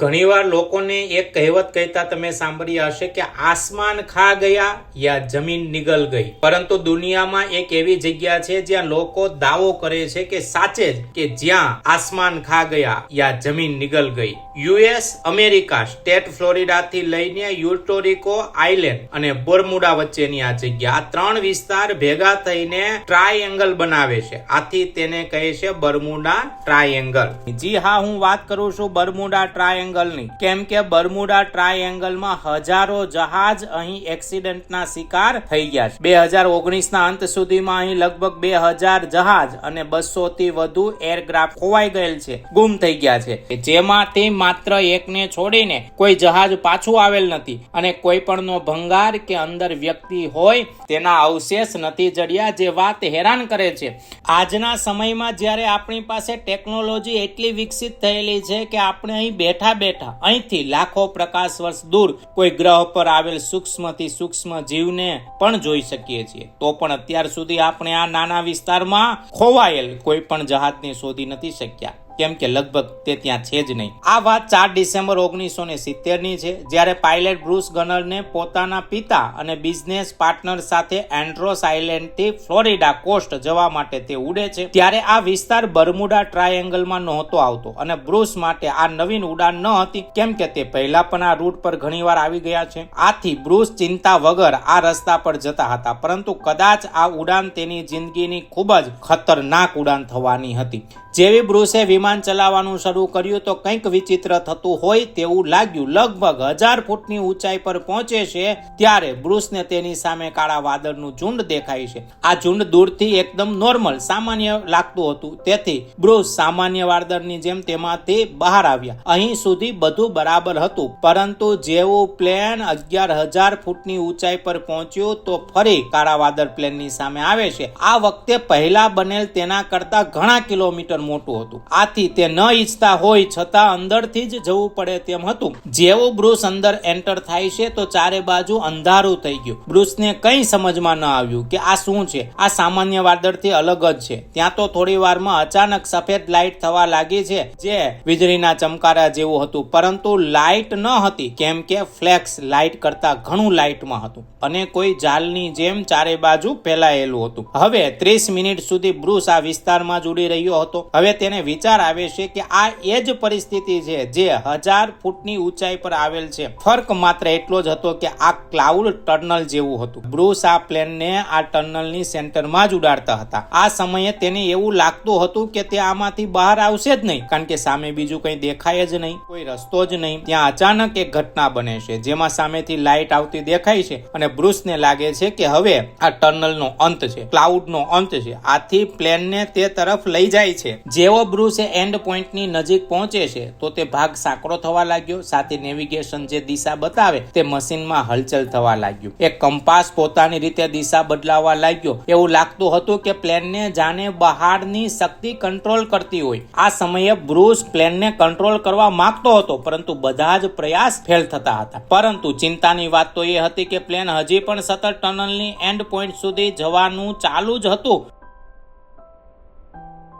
ઘણીવાર લોકોને એક કહેવત કહેતા તમે સાંભળ્યા હશે કે આસમાન ખા ગયા યા જમીન નિગલ ગઈ. પરંતુ દુનિયામાં એક એવી જગ્યા છે જ્યાં લોકો દાવો કરે છે કે સાચે જ કે જ્યાં આસમાન ખા ગયા યા જમીન નિગલ ગઈ. યુએસ, અમેરિકા, સ્ટેટ ફ્લોરિડાથી લઈને યુટોરિકો આઇલેન્ડ અને બોર્મુડા વચ્ચેની આ જગ્યા આ ત્રણ વિસ્તાર ભેગા થઈને ટ્રાયેંગલ બનાવે છે. આથી તેને કહે છે બરમુડા ટ્રાયેંગલ. જી હા, હું વાત કરું છું બર્મુડા ટ્રાયેંગલની કેમ કે બર્મુડા ટ્રાયેંગલમાં હજારો જહાજ અહીં એક્સિડન્ટના શિકાર થઈ ગયા છે. બે હજાર ઓગણીસના અંત સુધીમાં અહીં લગભગ બે હજાર જહાજ અને બસો થી વધુ એરક્રાફ્ટ ખોવાઈ ગયેલ છે. ગુમ થઈ ગયા છે. જેમાંથી માત્ર એકને છોડીને કોઈ જહાજ પાછું આવેલ નથી અને કોઈ પણનો ભંગાર કે અંદર વ્યક્તિ હોય તેના અવશેષ નથી જડ્યા જે વાત હેરાન કરે છે. આજના સમયમાં જ્યારે આપણી પાસે ટેકનોલોજી એટલી વિકસિત થયેલી છે કે આપણે અહીં બેઠા બેઠા. અહીંથી લાખો પ્રકાશ વર્ષ દૂર કોઈ ગ્રહ પર આવેલ સૂક્ષ્મથી સૂક્ષ્મ જીવને પણ જોઈ શકીએ છીએ. તો પણ અત્યાર સુધી આપણે આ નાના વિસ્તારમાં ખોવાયેલ કોઈ પણ જહાજને શોધી નથી શક્યા. કેમ કે લગભગ તે ત્યાં છે જ નહીં. આ વાત ચાર ડિસેમ્બર ઓગણીસો ને સિત્તેરની છે, જ્યારે પાયલટ બ્રુસ ગનરને પોતાના પિતા અને બિઝનેસ પાર્ટનર સાથે એન્ડ્રોસ આઇલેન્ડથી ફ્લોરિડા કોસ્ટ જવા માટે તે ઉડે છે, ત્યારે આ વિસ્તાર બર્મુડા ટ્રાયેંગલમાં નહોતો આવતો અને બ્રુસ માટે આ નવીન ઉડાન ન હતી, કેમ કે તે પહેલા પણ આ રૂટ પર ઘણીવાર આવી ગયા છે. આથી બ્રુસ ચિંતા વગર આ રસ્તા પર જતા હતા, પરંતુ કદાચ આ ઉડાન તેની જિંદગીની ખૂબ જ ખતરનાક ઉડાન થવાની હતી. જેવી બ્રુસે વિમાન ચલાવવાનું શરૂ કર્યું તો કંઈક વિચિત્ર થતું હોય તેવું લાગ્યું. લગભગ હજાર ફૂટની ઊંચાઈ પર પહોંચે છે ત્યારે બ્રુસને તેની સામે કાળા વાદળનું ઝુંડ દેખાય છે. આ ઝુંડ દૂરથી એકદમ નોર્મલ, સામાન્ય લાગતું હતું. તેથી બ્રુસ સામાન્ય વાદળની જેમ તેમાંથી બહાર આવ્યા. અહીં સુધી બધું બરાબર હતું. પરંતુ જેવું પ્લેન અગિયાર હજાર ફૂટની ઊંચાઈ પર પહોંચ્યું તો ફરી કાળા વાદળ પ્લેનની સામે આવે છે. આ વખતે પહેલા બનેલ તેના કરતા ઘણા કિલોમીટર મોટું હતું. આથી તે ન ઈચ્છતા હોય છતાં અંદરથી જ જવું પડે તેમ હતું. જેવું બ્રુસ અંદર એન્ટર થાય છે તો ચારે બાજુ અંધારું થઈ ગયું. બ્રુસને કંઈ સમજમાં ન આવ્યું કે આ શું છે? આ સામાન્ય વાદળથી અલગ જ છે. ત્યાં તો થોડી વારમાં અચાનક સફેદ લાઇટ થવા લાગી છે, જે વીજળીના ચમકારા જેવું હતું. પરંતુ લાઇટ ન હતી, કેમ કે ફ્લેક્સ લાઇટ કરતા ઘણું લાઇટમાં હતું. અને કોઈ જાલની જેમ ચારે બાજુ ફેલાયેલું હતું. હવે ત્રીસ મિનિટ સુધી બ્રુસ આ વિસ્તારમાં જ ઉડી રહ્યો હતો. હવે તેને વિચાર આવે છે કે આ એ જ પરિસ્થિતિ છે જે હજાર ફૂટની ઊંચાઈ પર આવેલ છે. ફર્ક માત્ર એટલો જ હતો કે આ ક્લાઉડ ટર્નલ જેવું હતું. બ્રુસ આ પ્લેનને આ ટર્નલની સેન્ટરમાં જ ઉડાડતા હતા. આ સમયે તેને એવું લાગતું હતું કે તે આમાંથી બહાર આવશે જ નહીં, કારણ કે સામે બીજું કંઈ દેખાય જ નહીં. કોઈ રસ્તો જ નહીં. ત્યાં અચાનક એક ઘટના બને છે, જેમાં સામેથી લાઇટ આવતી દેખાય છે અને બ્રુસને લાગે છે કે હવે આ ટર્નલનો અંત છે, ક્લાઉડનો અંત છે. આથી પ્લેનને તે તરફ લઈ જાય છે. જેવો બ્રુસે એન્ડ પોઈન્ટની નજીક પહોંચે છે, તો તે ભાગ સાંકડો થવા લાગ્યો. સાથે નેવિગેશન જે દિશા બતાવે, તે મશીનમાં હલચલ થવા લાગ્યું. એ કંપાસ પોતાની રીતે દિશા બદલાવા લાગ્યો. એવું લાગતું હતું કે પ્લેનને જાણે બહારની શક્તિ કંટ્રોલ કરતી હોય. આ સમયે બ્રુસ પ્લેનને કંટ્રોલ કરવા માંગતો હતો, પરંતુ બધા જ પ્રયાસ ફેલ થતા હતા. પરંતુ ચિંતાની વાત તો એ હતી કે પ્લેન હજી પણ સતત ટનલની એન્ડ પોઈન્ટ સુધી જવાનું ચાલુ જ હતું.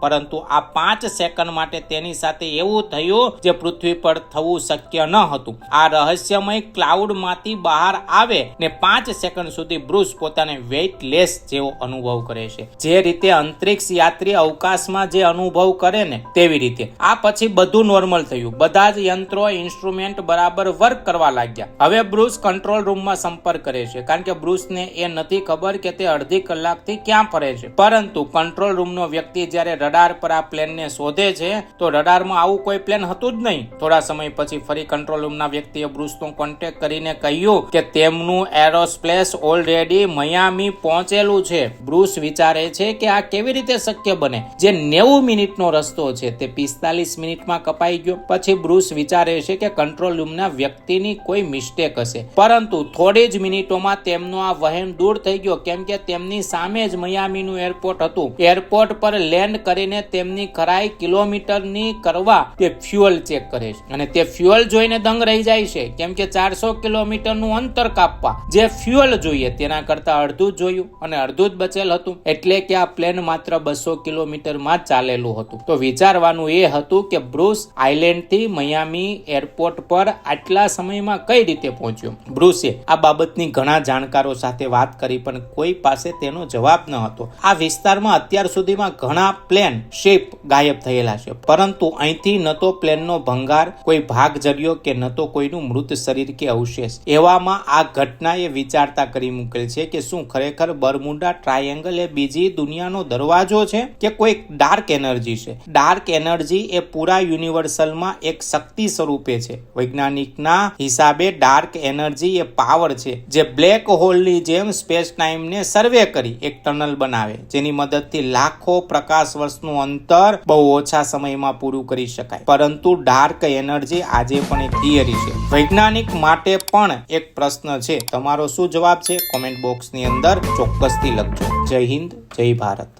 પરંતુ આ પાંચ સેકન્ડ માટે તેની સાથે એવું થયું જે પૃથ્વી પર થવું શક્ય ન હતું. આ રહસ્યમય ક્લાઉડમાંથી બહાર આવે ને પાંચ સેકન્ડ સુધી બ્રુસ પોતાને વેઇટલેસ જેવો અનુભવ કરે છે. જે રીતે અંતરિક્ષ યાત્રી અવકાશમાં જે અનુભવ કરે ને તેવી રીતે. આ પછી બધું નોર્મલ થયું. બધા જ યંત્રો ઇન્સ્ટ્રુમેન્ટ બરાબર વર્ક કરવા લાગ્યા. હવે બ્રુસ કંટ્રોલ રૂમમાં સંપર્ક કરે છે, કારણ કે બ્રુસને એ નથી ખબર કે તે અડધી કલાકથી ક્યાં ફરે છે. પરંતુ કંટ્રોલ રૂમનો વ્યક્તિ જ્યારે રડાર પર આ પ્લેનને શોધે છે, તો રડારમાં આવું કોઈ પ્લેન હતું જ નહીં. થોડા સમય પછી ફરી કંટ્રોલ રૂમના વ્યક્તિએ બ્રુસનો કોન્ટેક્ટ કરીને કહ્યું કે તેમનું એરોસ્પેસ ઓલરેડી મયામી પહોંચેલું છે. બ્રુસ વિચારે છે કે આ કેવી રીતે શક્ય બને? જે નેવું મિનિટનો રસ્તો છે, તે પિસ્તાલીસ મિનિટમાં કપાઈ ગયો. પછી બ્રુસ વિચારે છે કે કંટ્રોલ રૂમના વ્યક્તિની કોઈ મિસ્ટેક હશે. પરંતુ થોડી જ મિનિટોમાં તેમનો આ વહેમ દૂર થઈ ગયો, કેમ કે તેમની સામે જ મયામીનું એરપોર્ટ હતું. એરપોર્ટ પર લેન્ડ કરી કરીને તેમની કરાઈ કિલોમીટરની કરવા તે ફ્યુઅલ ચેક કરે છે. અને તે ફ્યુઅલ જોઈને દંગ રહી જાય છે. કેમ કે ચારસો કિલોમીટરનું અંતર કાપવા જે ફ્યુઅલ જોઈએ તેના કરતા અડધું જોયું અને અડધું જ બચેલ હતું. એટલે કે આ પ્લેન માત્ર બસો કિલોમીટરમાં ચાલેલું હતું. તો વિચારવાનું એ હતું કે બ્રુસ આઇલેન્ડથી મયામી એરપોર્ટ પર આટલા સમયમાં કઈ રીતે પહોંચ્યો? બ્રુસે આ બાબતની ઘણા જાણકારો સાથે વાત કરી, પણ કોઈ પાસે તેનો જવાબ ન હતો. આ વિસ્તારમાં અત્યાર સુધીમાં ઘણા પ્લેન શિપ ગાયબ થયેલા છે. પરંતુ અહીંથી ન તો પ્લેનનો ભંગાર કોઈ ભાગ જર્યો કે ન તો કોઈનું મૃત શરીર કે અવશેષ. એવામાં આ ઘટનાએ વિચારતા કરી મૂકેલ છે કે શું ખરેખર બરમુડા ટ્રાયેંગલ એ બીજી દુનિયાનો દરવાજો છે કે કોઈ ડાર્ક એનર્જી છે? ડાર્ક એનર્જી એ પૂરા યુનિવર્સલમાં એક શક્તિ સ્વરૂપે છે. વૈજ્ઞાનિકના હિસાબે ડાર્ક એનર્જી એ પાવર છે જે બ્લેક હોલની જેમ સ્પેસ ટાઈમને સર્વે કરી એક ટનલ બનાવે, જેની મદદથી લાખો પ્રકાશ વર્ષનું અંતર બહુ ઓછા સમયમાં પૂરું કરી શકાય. પરંતુ ડાર્ક એનર્જી આજે પણ એક થિયરી છે. વૈજ્ઞાનિક માટે પણ એક પ્રશ્ન છે. તમારો શું જવાબ છે? કોમેન્ટ બોક્સની અંદર ચોક્કસથી લખજો. જય હિન્દ, જય ભારત.